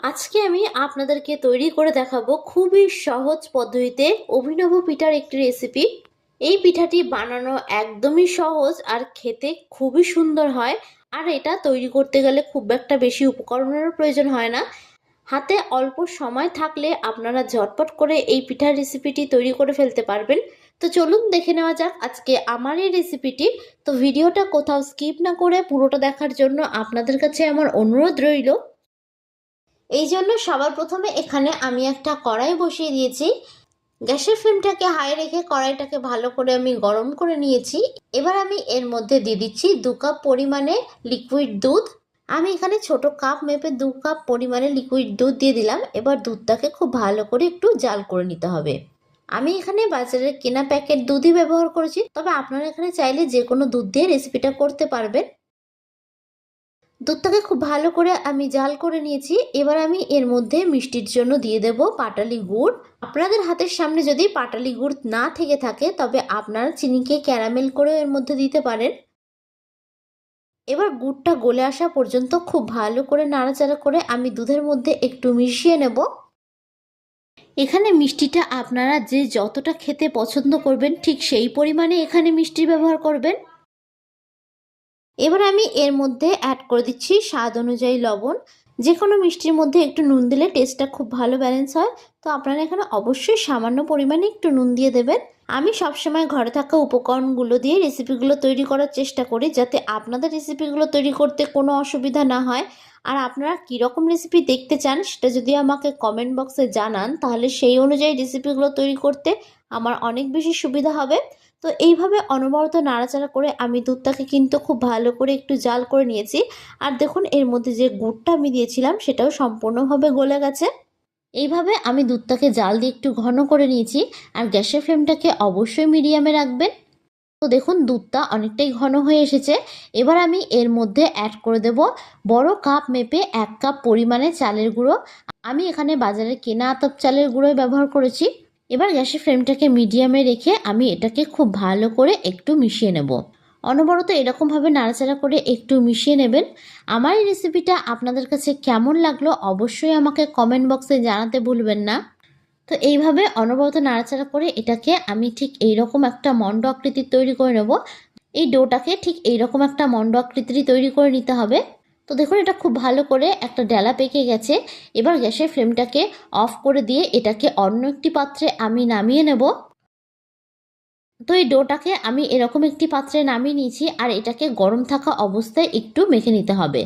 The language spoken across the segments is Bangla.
আজকে আমি আপনাদেরকে তৈরি করে দেখাবো খুবই সহজ পদ্ধতিতে অভিনব পিঠার একটি রেসিপি এই পিঠাটি বানানো একদমই সহজ আর খেতে খুবই সুন্দর হয়। আর এটা তৈরি করতে গেলে খুব একটা বেশি উপকরণেরও প্রয়োজন হয় না। হাতে অল্প সময় থাকলে আপনারা ঝটপট করে এই পিঠার রেসিপিটি তৈরি করে ফেলতে পারবেন। তো চলুন দেখে নেওয়া যাক আজকে আমার এই রেসিপিটি তো ভিডিওটা কোথাও স্কিপ না করে পুরোটা দেখার জন্য আপনাদের কাছে আমার অনুরোধ রইল। এই জন্য সবার প্রথমে এখানে আমি একটা কড়াই বসিয়ে দিয়েছি। গ্যাসের ফ্লেমটাকে হাই রেখে কড়াইটাকে ভালো করে আমি গরম করে নিয়েছি। এবার আমি এর মধ্যে দিয়ে দিচ্ছি দু কাপ পরিমাণে লিকুইড দুধ। আমি এখানে ছোট কাপ মেপে দু কাপ পরিমাণে লিকুইড দুধ দিয়ে দিলাম। এবার দুধটাকে খুব ভালো করে একটু জাল করে নিতে হবে। আমি এখানে বাজারের কেনা প্যাকেট দুধই ব্যবহার করেছি। তবে আপনারা এখানে চাইলে যে কোনো দুধ দিয়ে রেসিপিটা করতে পারবেন। দুধটাকে খুব ভালো করে আমি জাল করে নিয়েছি। এবার আমি এর মধ্যে মিষ্টির জন্য দিয়ে দেব পাটালি গুড়। আপনাদের হাতের সামনে যদি পাটালি গুড় না থেকে থাকে, তবে আপনারা চিনিকে ক্যারামেল করেও এর মধ্যে দিতে পারেন। এবার গুড়টা গলে আসা পর্যন্ত খুব ভালো করে নাড়াচাড়া করে আমি দুধের মধ্যে একটু মিশিয়ে নেব। এখানে মিষ্টিটা আপনারা যে যতটা খেতে পছন্দ করবেন, ঠিক সেই পরিমাণে এখানে মিষ্টি ব্যবহার করবেন। এবার আমি এর মধ্যে অ্যাড করে দিচ্ছি স্বাদ অনুযায়ী লবণ। যে কোনো মিষ্টির মধ্যে একটু নুন দিলে টেস্টটা খুব ভালো ব্যালেন্স হয়। তো আপনারা এখানে অবশ্যই সামান্য পরিমাণে একটু নুন দিয়ে দেবেন। আমি সবসময় ঘরে থাকা উপকরণগুলো দিয়ে রেসিপিগুলো তৈরি করার চেষ্টা করি যাতে আপনাদের রেসিপিগুলো তৈরি করতে কোনো অসুবিধা না হয়। আর আপনারা কীরকম রেসিপি দেখতে চান সেটা যদি আমাকে কমেন্ট বক্সে জানান, তাহলে সেই অনুযায়ী রেসিপিগুলো তৈরি করতে আমার অনেক বেশি সুবিধা হবে। তো এইভাবে অনবরত নাড়াচাড়া করে আমি দুধটাকে কিন্তু খুব ভালো করে একটু জাল করে নিয়েছি। আর দেখুন, এর মধ্যে যে গুড়টা আমি দিয়েছিলাম, সেটাও সম্পূর্ণভাবে গলে গেছে। এইভাবে আমি দুধটাকে জাল দিয়ে একটু ঘন করে নিয়েছি আর গ্যাসের ফ্লেমটাকে অবশ্যই মিডিয়ামে রাখবেন। তো দেখুন, দুধটা অনেকটাই ঘন হয়ে এসেছে। এবার আমি এর মধ্যে অ্যাড করে দেব বড় কাপ মেপে এক কাপ পরিমাণে চালের গুঁড়ো। আমি এখানে বাজারে কেনা আতপ চালের গুঁড়োই ব্যবহার করেছি। এবার গ্যাসের ফ্লেমটাকে মিডিয়ামে রেখে আমি এটাকে খুব ভালো করে একটু মিশিয়ে নেব। অনবরত এরকমভাবে নাড়াচাড়া করে একটু মিশিয়ে নেবেন। আমার এই রেসিপিটা আপনাদের কাছে কেমন লাগল অবশ্যই আমাকে কমেন্ট বক্সে জানাতে ভুলবেন না। তো এইভাবে অনবরত নাড়াচাড়া করে এটাকে আমি ঠিক এইরকম একটা মণ্ড আকৃতির তৈরি করে নেব। এই ডোটাকে ঠিক এইরকম একটা মণ্ড আকৃতিরই তৈরি করে নিতে হবে। তো দেখুন, এটা খুব ভালো করে একটা ডেলা পেকে গেছে। এবার গ্যাসের ফ্লেমটাকে অফ করে দিয়ে এটাকে অন্য একটি পাত্রে আমি নামিয়ে নেব। তো এই ডোটাকে আমি এরকম একটি পাত্রে নামিয়ে নিয়েছি, আর এটাকে গরম থাকা অবস্থায় একটু মেখে নিতে হবে।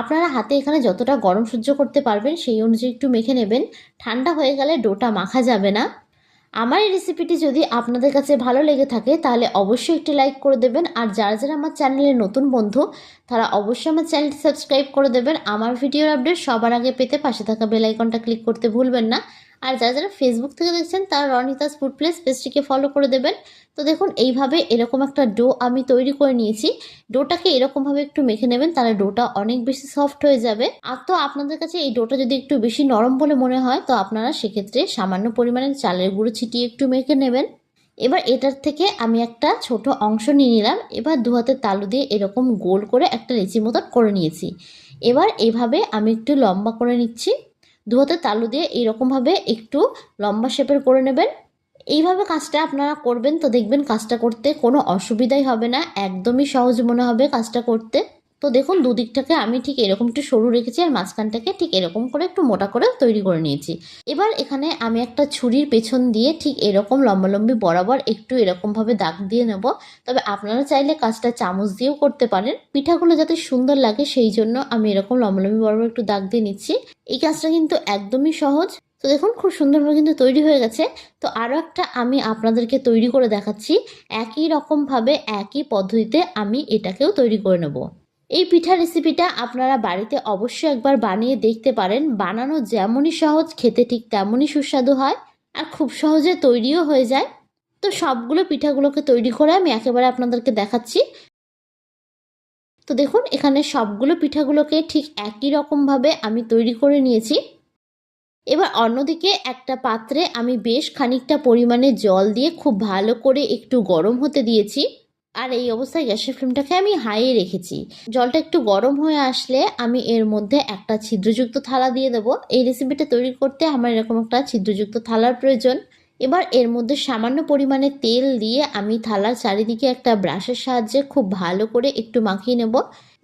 আপনারা হাতে এখানে যতটা গরম সহ্য করতে পারবেন, সেই অনুযায়ী একটু মেখে নেবেন। ঠান্ডা হয়ে গেলে ডোটা মাখা যাবে না। আমার এই রেসিপিটি যদি আপনাদের কাছে ভালো লেগে থাকে, তাহলে অবশ্যই একটি লাইক করে দেবেন। আর যারা যারা আমার চ্যানেলে নতুন বন্ধু, তারা অবশ্যই আমার চ্যানেলটি সাবস্ক্রাইব করে দেবেন। আমার ভিডিওর আপডেট সবার আগে পেতে পাশে থাকা বেলাইকনটা ক্লিক করতে ভুলবেন না। আর যারা যারা ফেসবুক থেকে দেখছেন, তারা রনিতাস ফুড প্লেস পেজটিকে ফলো করে দেবেন। তো দেখুন, এইভাবে এরকম একটা ডো আমি তৈরি করে নিয়েছি। ডোটাকে এরকমভাবে একটু মেখে নেবেন, তাহলে ডোটা অনেক বেশি সফট হয়ে যাবে। আর তো আপনাদের কাছে এই ডোটা যদি একটু বেশি নরম বলে মনে হয়, তো আপনারা সেক্ষেত্রে সামান্য পরিমাণে চালের গুঁড়ো ছিটিয়ে একটু মেখে নেবেন। এবার এটার থেকে আমি একটা ছোট অংশ নিয়ে নিলাম। এবার দু হাতের তালু দিয়ে এরকম গোল করে একটা লেচি মতন করে নিয়েছি। এবার এভাবে আমি একটু লম্বা করে নিচ্ছি। দু হাতের তালু দিয়ে এইরকমভাবে একটু লম্বা শেপের করে নেবেন। এইভাবে কাজটা আপনারা করবেন তো দেখবেন কাজটা করতে কোনো অসুবিধাই হবে না। একদমই সহজ মনে হবে কাজটা করতে। তো দেখুন, দুদিকটাকে আমি ঠিক এরকম একটু সরু রেখেছি আর মাঝখানটাকে ঠিক এরকম করে একটু মোটা করে তৈরি করে নিয়েছি। এবার এখানে আমি একটা ছুরির পেছন দিয়ে ঠিক এরকম লম্বালম্বি বরাবর একটু এরকমভাবে দাগ দিয়ে নেব। তবে আপনারা চাইলে কাজটা চামচ দিয়েও করতে পারেন। পিঠাগুলো যাতে সুন্দর লাগে সেই জন্য আমি এরকম লম্বালম্বি বরাবর একটু দাগ দিয়ে নিচ্ছি। এই কাজটা কিন্তু একদমই সহজ। তো দেখুন, খুব সুন্দরভাবে কিন্তু তৈরি হয়ে গেছে। তো আরও একটা আমি আপনাদেরকে তৈরি করে দেখাচ্ছি। একই রকমভাবে একই পদ্ধতিতে আমি এটাকেও তৈরি করে নেব। এই পিঠা রেসিপিটা আপনারা বাড়িতে অবশ্যই একবার বানিয়ে দেখতে পারেন। বানানো যেমনই সহজ, খেতে ঠিক তেমনই সুস্বাদু হয় আর খুব সহজে তৈরিও হয়ে যায়। তো সবগুলো পিঠাগুলোকে তৈরি করে আমি একেবারে আপনাদেরকে দেখাচ্ছি। তো দেখুন, এখানে সবগুলো পিঠাগুলোকে ঠিক একই রকমভাবে আমি তৈরি করে নিয়েছি। এবার অন্যদিকে একটা পাত্রে আমি বেশ খানিকটা পরিমাণে জল দিয়ে খুব ভালো করে একটু গরম হতে দিয়েছি। আর এই অবস্থায় গ্যাসের ফ্লেমটাকে আমি হাইয়ে রেখেছি। জলটা একটু গরম হয়ে আসলে আমি এর মধ্যে একটা ছিদ্রযুক্ত থালা দিয়ে দেবো। এই রেসিপিটা তৈরি করতে আমার এরকম একটা ছিদ্রযুক্ত থালার প্রয়োজন। এবার এর মধ্যে সামান্য পরিমাণে তেল দিয়ে আমি থালার চারিদিকে একটা ব্রাশের সাহায্যে খুব ভালো করে একটু মাখিয়ে নেব।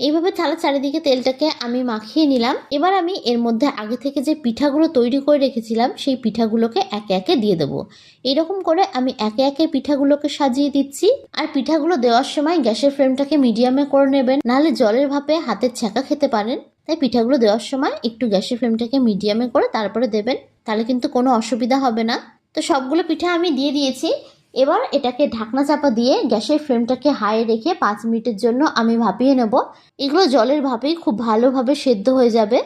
এইভাবে থালার চারিদিকে তেলটাকে আমি মাখিয়ে নিলাম। এবার আমি এর মধ্যে আগে থেকে যে পিঠাগুলো তৈরি করে রেখেছিলাম, সেই পিঠাগুলোকে একে একে দিয়ে দেবো। এইরকম করে আমি একে একে পিঠাগুলোকে সাজিয়ে দিচ্ছি। আর পিঠাগুলো দেওয়ার সময় গ্যাসের ফ্লেমটাকে মিডিয়ামে করে নেবেন। নাহলে জলের ভাপে হাতের ছ্যাঁকা খেতে পারেন। তাই পিঠাগুলো দেওয়ার সময় একটু গ্যাসের ফ্লেমটাকে মিডিয়ামে করে তারপরে দেবেন। তাহলে কিন্তু কোনো অসুবিধা হবে না। তো সবগুলো পিঠা আমি দিয়ে দিয়েছি। এবার এটাকে ঢাকনা চাপা দিয়ে গ্যাসের ফ্লেমটাকে হাই রেখে পাঁচ মিনিটের জন্য আমি ভাপিয়ে নেব। এগুলো জলের ভাপেই খুব ভালোভাবে সেদ্ধ হয়ে যাবে।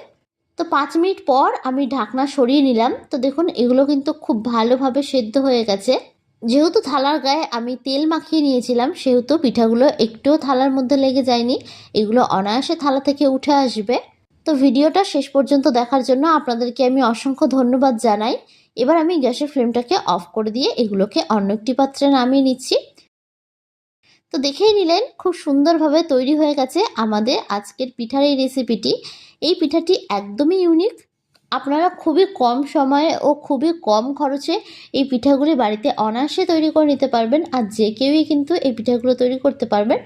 তো পাঁচ মিনিট পর আমি ঢাকনা সরিয়ে নিলাম। তো দেখুন, এগুলো কিন্তু খুব ভালোভাবে সেদ্ধ হয়ে গেছে। যেহেতু থালার গায়ে আমি তেল মাখিয়ে নিয়েছিলাম, সেহেতু পিঠাগুলো একটুও থালার মধ্যে লেগে যায়নি। এগুলো অনায়াসে থালা থেকে উঠে আসবে। তো ভিডিওটা শেষ পর্যন্ত দেখার জন্য আপনাদেরকে আমি অসংখ্য ধন্যবাদ জানাই। এবার আমি গ্যাসের ফ্লেমটাকে অফ করে দিয়ে এগুলোকে অন্য একটি পাত্রে নামিয়ে নিচ্ছি। তো দেখেই নিলেন, খুব সুন্দরভাবে তৈরি হয়ে গেছে আমাদের আজকের পিঠার এই রেসিপিটি এই পিঠাটি একদমই ইউনিক আপনারা খুবই কম সময়ে ও খুবই কম খরচে এই পিঠাগুলি বাড়িতে অনায়াসে তৈরি করে নিতে পারবেন। আর যে কেউই কিন্তু এই পিঠাগুলো তৈরি করতে পারবেন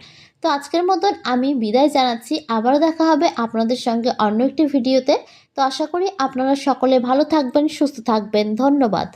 তো আজকের মতন আমি বিদায় জানাচ্ছি। আবারও দেখা হবে আপনাদের সঙ্গে অন্য একটি ভিডিওতে। তো আশা করি আপনারা সকলে ভালো থাকবেন, সুস্থ থাকবেন। ধন্যবাদ।